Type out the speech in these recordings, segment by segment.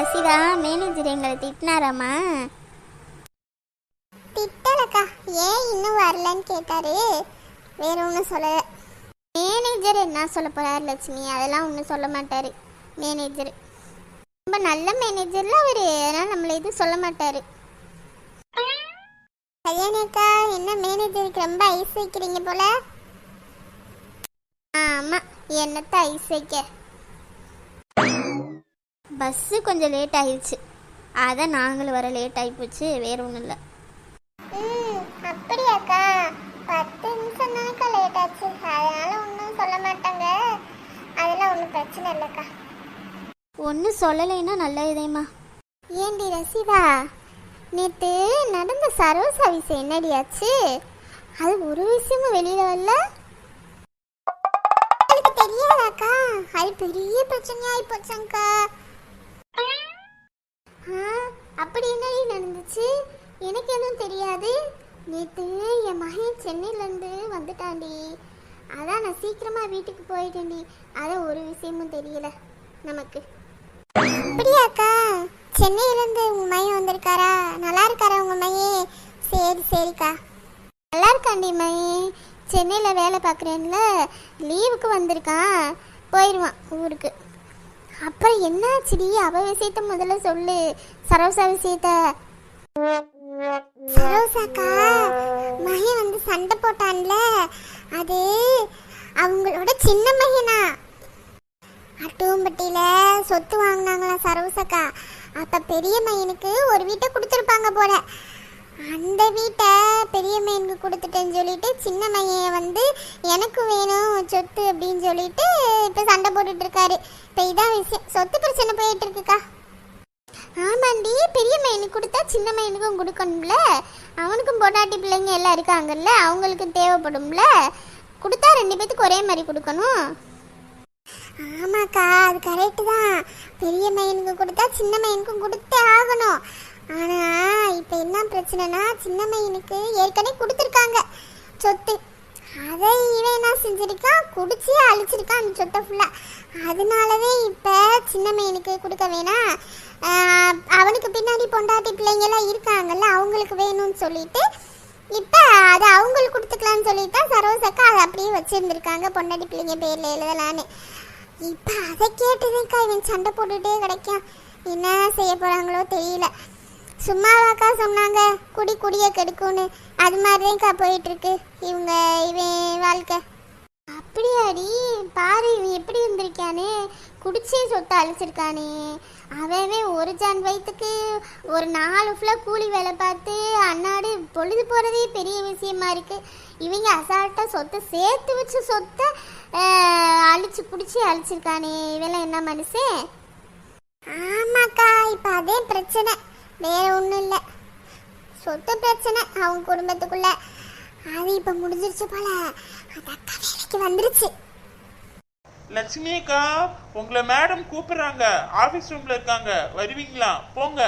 Rasitha manager எங்களை திட்டினாராம்மா. திட்டலக்கா ஏன் இன்னும் வரலன்னு கேட்டாரு. வேற ஒன்றும் சொல்லலை. மேனேஜர் என்ன சொல்ல போறாரு லட்சுமி? அதெல்லாம் ஒன்றும் சொல்ல மாட்டாரு மேனேஜர் ரொம்ப நல்ல மேனேஜர்ல அவர். அதனால் நம்மளை எதுவும் சொல்ல மாட்டாரு. கல்யாணிக்கா என்ன மேனேஜருக்கு ரொம்ப ஐஸ் வைக்கிறீங்க போல? ஆமாம் என்னத்த ஐஸ் வைக்க? பஸ்ஸு கொஞ்சம் லேட் ஆயிடுச்சு. அதான் நாங்களும் வர லேட் ஆகி போச்சு வேற ஒன்றும் இல்லை. ம் அப்படியாக்கா. பத்து நிமிஷம் தானக்கா லேட் ஆச்சு. அதனால ஒன்றும் சொல்ல மாட்டாங்க. அதெல்லாம் ஒன்றும் பிரச்சனை இல்லைக்கா. ஒன்றும் சொல்லலைன்னா நல்ல இதேம்மா ஏண்டி ரசிதா நேற்று நடந்த சரோசா விஷயம் என்னடியாச்சு? அது ஒரு விஷயமும் வெளியில் வரல? தெரியாதாக்கா. அது பெரிய பிரச்சனையாகி போச்சாங்க்கா அப்படி என்னடி நடந்துச்சு? எனக்கு எதுவும் தெரியாது. நேற்று என் மகன் சென்னையிலேருந்து வந்துட்டாண்டி அதான் நான் சீக்கிரமாக வீட்டுக்கு போயிட்டேன்டி. அதான் ஒரு விஷயமும் தெரியல நமக்கு. அப்படியாக்கா சென்னையிலேருந்து உங்கள் மையம் வந்திருக்காரா? நல்லா இருக்காரா உங்கள் மையே சரி சரிக்கா. நல்லா இருக்காண்டி மகன். சென்னையில் வேலை பார்க்குறேன்ல. லீவுக்கு வந்திருக்கான். போயிடுவான் ஊருக்கு. அப்புறம் என்னாச்சுடி அவ விஷயத்த முதல்ல சொல்லு. சரோசா விஷயத்த. சரோசாக்கா மகன் வந்து சண்டை போட்டான்ல. அது அவங்களோட சின்ன மகனா? அட்டுவம்பட்டியில சொத்து வாங்கினாங்களா சரோசாக்கா? அப்ப பெரிய மகனுக்கு ஒரு வீட்டை கொடுத்துருப்பாங்க போல. அந்த வீட்டை பெரிய மையனுக்கு கொடுத்துட்டேன்னு சொல்லிட்டு சின்ன மையன் வந்து எனக்கு வேணும் சொத்து அப்படின்னு சொல்லிட்டு இப்போ சண்டை போட்டுட்டு இருக்காரு. இப்போ இதான் விஷயம். சொத்து பிரச்சனை போயிட்டு இருக்குக்கா. ஆமாண்டி பெரிய மையனுக்கு கொடுத்தா சின்ன மையனுக்கும் கொடுக்கணும்ல. அவனுக்கும் பொண்டாட்டி பிள்ளைங்க எல்லாம் இருக்காங்கல்ல அவங்களுக்கு தேவைப்படும்ல. கொடுத்தா ரெண்டு பேத்துக்கு ஒரே மாதிரி கொடுக்கணும். ஆமாக்கா அது கரெக்டு தான். பெரிய மையனுக்கு கொடுத்தா சின்ன மையனுக்கும் கொடுத்தே ஆகணும். ஆனா என்ன பிரச்சனைனா சின்ன மையனுக்கு ஏற்கனவே கொடுத்துருக்காங்க. சொத்து. அதை இவன் என்ன செஞ்சிருக்கான் குடிச்சு அழிச்சிருக்கான் அந்த சொத்தை ஃபுல்லாக அதனாலவே இப்போ சின்ன மையனுக்கு கொடுக்க வேணாம் ஆஹ் அவனுக்கு பின்னாடி பொண்டாட்டி பிள்ளைங்கெல்லாம் இருக்காங்கல்ல அவங்களுக்கு வேணும்னு சொல்லிட்டு இப்போ அது அவங்களுக்கு கொடுத்துக்கலாம்னு சொல்லிட்டு தான் சரோசக்கா அதை அப்படியே வச்சுருந்துருக்காங்க பொண்டாட்டி பிள்ளைங்க பேரில் எழுதலான்னு. இப்போ அதை கேட்டதுக்கா இவன் சண்டை போட்டுட்டே கிடைக்கும் என்ன செய்ய போகிறாங்களோ தெரியல. சும்மாவாக்கா சொன்னாங்க. குடி குடிய கெடுக்கும்னு. அது மாதிரிதான்க்கா போயிட்டு இருக்கு இவங்க இவன் வாழ்க்கை. அப்படியாடி? பாரு இவன் எப்படி இருந்திருக்கானே. குடிச்சே சொத்தை அழிச்சிருக்கானே. அவன் ஒரு ஜான் வயிற்றுக்கு ஒரு நாலு ஃபுல்லாக கூலி வேலை பார்த்து அன்னாடு பொழுது போகிறதே பெரிய விஷயமா இருக்குது இவங்க அசால்ட்டாக சொத்தை சேர்த்து வச்சு சொத்தை அழிச்சு குடிச்சு அழிச்சிருக்கானே. இவெல்லாம் என்ன மனுஷன்? ஆமாக்கா இப்போ அதே பிரச்சனை. வேற ஒன்றும் இல்லை. சொத்து பிரச்சனை அவங்க குடும்பத்துக்குள்ள. அது இப்போ முடிஞ்சிருச்சு போல. அந்த அக்கா வேலைக்கு வந்துருச்சு. லட்சுமி அக்கா உங்களை மேடம் கூப்பிடுறாங்க. ஆபீஸ் ரூம்ல இருக்காங்க. வருவீங்களா? போங்க.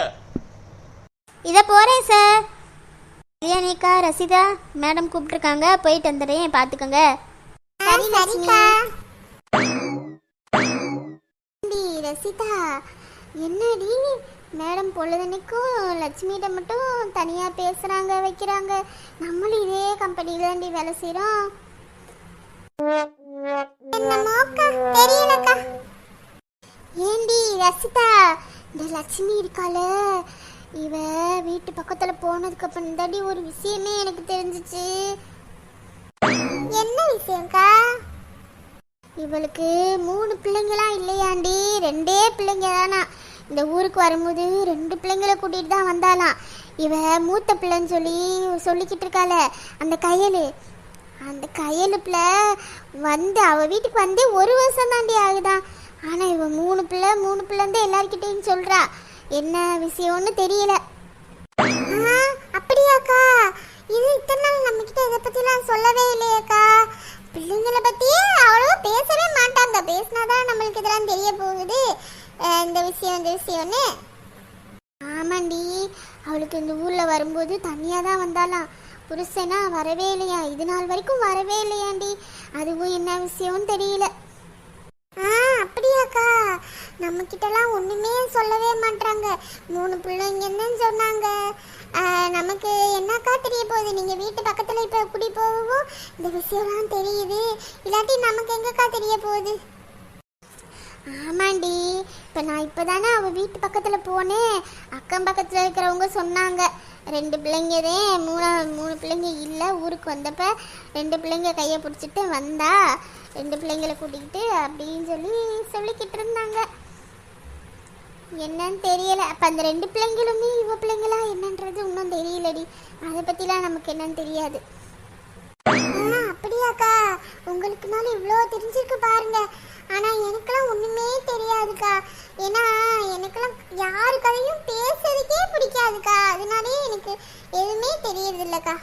இதை போகிறேன் சார் கல்யாணிக்கா ரசிதா மேடம் கூப்பிட்ருக்காங்க போயிட்டு வந்துடுறேன். பார்த்துக்கோங்க ஆ, சரிக்கா. ரசிதா என்னடி? மேடம் பொழுதுனைக்கும் லட்சுமிகிட்ட மட்டும் தனியாக பேசுகிறாங்க வைக்கிறாங்க. நம்மளும் இதே கம்பெனியில் தாண்டி வேலை செய்கிறோம் ஏண்டி ரசிதா? இந்த லட்சுமி இருக்கால இவ வீட்டு பக்கத்தில் போனதுக்கு அப்புறம் தாண்டி ஒரு விஷயமே எனக்கு தெரிஞ்சிச்சு. என்ன விஷயம்க்கா? இவளுக்கு மூணு பிள்ளைங்களாம் இல்லையாண்டி? ரெண்டே பிள்ளைங்க தானா. இந்த ஊருக்கு வரும்போது ரெண்டு பிள்ளைங்களை கூட்டிகிட்டு தான் வந்தாலாம் இவ மூத்த பிள்ளைன்னு சொல்லி சொல்லிக்கிட்டு இருக்காள அந்த கையலு. அந்த கையலு வந்து அவ வீட்டுக்கு வந்தே ஒரு வருஷம் தாண்டி ஆகுதான் ஆனால் இவ மூணு பிள்ளை மூணு பிள்ளைன்னு எல்லாருக்கிட்டையும் சொல்கிறா என்ன விஷயம்னு தெரியல. அப்படியாக்கா இது இத்தனை நாள் நம்ம கிட்ட இதை பத்திலாம் சொல்லவே இல்லையாக்கா பிள்ளைங்கள பத்தியே அவ்வளோ பேசவே மாட்டாங்க. பேசினாதான் நம்மளுக்கு இதெல்லாம் தெரிய போகுது. இந்த விஷயம் இந்த விஷயம்னு? ஆமாண்டி அவளுக்கு இந்த ஊரில் வரும்போது தனியாக தான் வந்தாலாம் புருஷனா வரவே இல்லையா? இது நாள் வரைக்கும் வரவே இல்லையாண்டி. அதுவும் என்ன விஷயம்னு தெரியல. ஆ அப்படியாக்கா. நம்ம கிட்டலாம் ஒண்ணுமே சொல்லவே மாட்டாங்க மூணு பிள்ளைங்கன்னு சொன்னாங்க. நமக்கு என்னக்கா தெரிய போகுது? நீங்க வீட்டு பக்கத்துல இப்ப குடி போகவும் இந்த விஷயம்லாம் தெரியுது. இல்லாட்டி நமக்கு எங்கக்கா தெரிய போகுது? ஆமாண்டி. இப்போ நான் இப்போ தானே அவள் வீட்டு பக்கத்தில் போனேன் அக்கம் பக்கத்தில் இருக்கிறவங்க சொன்னாங்க. ரெண்டு பிள்ளைங்கதே மூணு மூணு பிள்ளைங்க இல்லை ஊருக்கு வந்தப்ப ரெண்டு பிள்ளைங்க கையை பிடிச்சிட்டு வந்தா ரெண்டு பிள்ளைங்களை கூட்டிக்கிட்டு அப்படின்னு சொல்லி சொல்லிக்கிட்டு இருந்தாங்க. என்னன்னு தெரியல. அப்போ அந்த ரெண்டு பிள்ளைங்களுமே இவ பிள்ளைங்களா என்னன்றது இன்னும் தெரியலடி. அதை பற்றிலாம் நமக்கு என்னன்னு தெரியாது. அப்படியாக்கா. உங்களுக்குனால இவ்வளோ தெரிஞ்சிருக்கு பாருங்க. ஆனா எனக்கெல்லாம் ஒண்ணுமே தெரியாதுக்கா. ஏன்னா எனக்கெல்லாம் யாரு கதையும் பேசுறதுக்கே பிடிக்காதுக்கா. அதனாலே எனக்கு எதுவுமே தெரியறது இல்லக்கா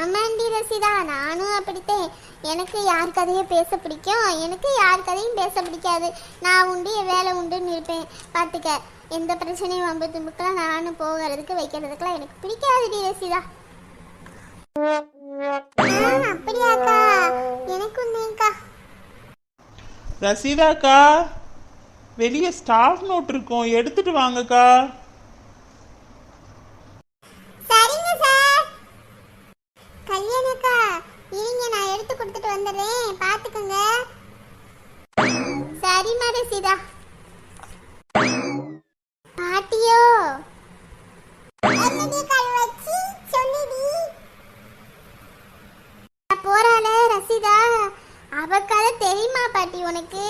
ஆமாண்டி ரசிதா நானும் அப்படித்தான். எனக்கு யார் கதையும் பேச பிடிக்கும். எனக்கு யார் கதையும் பேச பிடிக்காது. நான் உண்டு என் வேலை உண்டுன்னு இருப்பேன். பார்த்துக்க எந்த பிரச்சனையும் வம்பு தும்புக்கெல்லாம் நானும் போகிறதுக்கு வைக்கிறதுக்கெல்லாம் எனக்கு பிடிக்காதுடி ரசிதா. அப்படியாக்கா. எனக்கும் தான்க்கா. ரசீதாக்கா வெளியே ஸ்டாஃப் நோட் இருக்கும். எடுத்துட்டு வாங்கக்கா. சரிங்க சார். கல்யாணக்கா இருங்க நான் எடுத்து கொடுத்துட்டு வந்துடுறேன். பாத்துக்கோங்க சரிம்மா ரசிதா. அவ கதை தெரியுமா பாட்டி உனக்கு?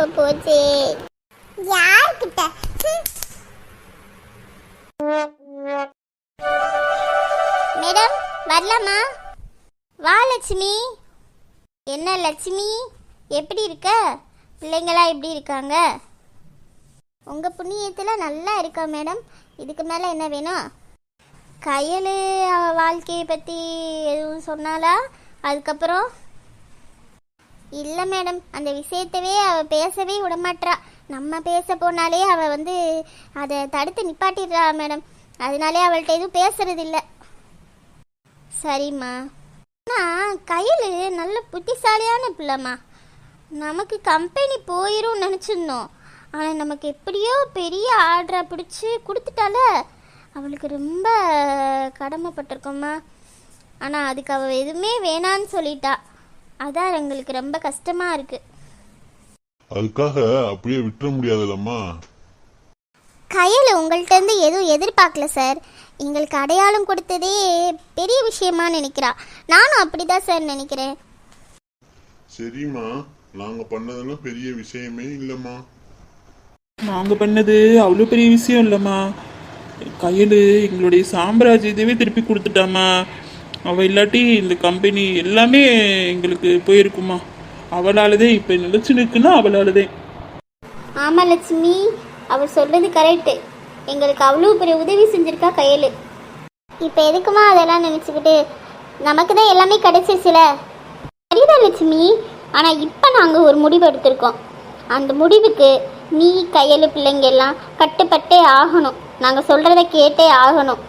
இடுப்ப போச்சே யார்கிட்ட. மேடம் வரலாமா? வா லட்சுமி. என்ன லட்சுமி? எப்படி இருக்க? பிள்ளைங்களா எப்படி இருக்காங்க? உங்கள் புண்ணியத்தில் நல்லா இருக்கா மேடம்? இதுக்கு மேலே என்ன வேணும்? கையல் வாழ்க்கையை பற்றி எதுவும் சொன்னாலா அதுக்கப்புறம்? இல்லை மேடம் அந்த விஷயத்தவே அவள் பேசவே விடமாட்றா. நம்ம பேச போனாலே அவள் வந்து அதை தடுத்து நிப்பாட்டிடுறா மேடம். அதனாலே அவள்கிட்ட எதுவும் பேசுறது இல்ல சரிம்மா. ஆனால் கையில் நல்ல புத்திசாலியான பிள்ளைம்மா. நமக்கு கம்பெனி போயிரும் நினச்சிருந்தோம். ஆனால் நமக்கு எப்படியோ பெரிய ஆர்டரை பிடிச்சி கொடுத்துட்டால. அவளுக்கு ரொம்ப கடமைப்பட்டிருக்கோம்மா. ஆனால் அதுக்கு அவள் எதுவுமே வேணான்னு சொல்லிட்டா. அதான் எங்களுக்கு ரொம்ப கஷ்டமாக இருக்குது அதுக்காக அப்படியே விட்டுற முடியாதுல்லம்மா. கையில் உங்கள்கிட்ட இருந்து எதுவும் எதிர்பார்க்கல சார். எங்களுக்கு அடையாளம் கொடுத்ததே பெரிய விஷயமா நினைக்கிறா. நானும் அப்படிதான் சார் நினைக்கிறேன். சரிம்மா. நாங்க பண்ணதெல்லாம் பெரிய விஷயமே இல்லம்மா. நாங்க பண்ணது அவ்வளோ பெரிய விஷயம் இல்லைம்மா. கையில் எங்களுடைய சாம்ராஜ்யத்தையே திருப்பி கொடுத்துட்டாமா அவள் இல்லாட்டி இந்த கம்பெனி எல்லாமே எங்களுக்கு போயிருக்குமா? அவளாலதே இப்போ நிலச்சி நிற்குன்னா அவளாலதே. ஆமா லட்சுமி அவர் சொல்றது கரெக்டு எங்களுக்கு அவ்வளோ பெரிய உதவி செஞ்சிருக்கா கையில். இப்போ எதுக்குமா அதெல்லாம் நினச்சிக்கிட்டு? நமக்கு தான் எல்லாமே கிடைச்சிச்சுல சரிதான் லட்சுமி. ஆனால் இப்போ நாங்கள் ஒரு முடிவு எடுத்திருக்கோம். அந்த முடிவுக்கு நீ கையெழு பிள்ளைங்க எல்லாம் கட்டுப்பட்டே ஆகணும். நாங்கள் சொல்கிறத கேட்டே ஆகணும்.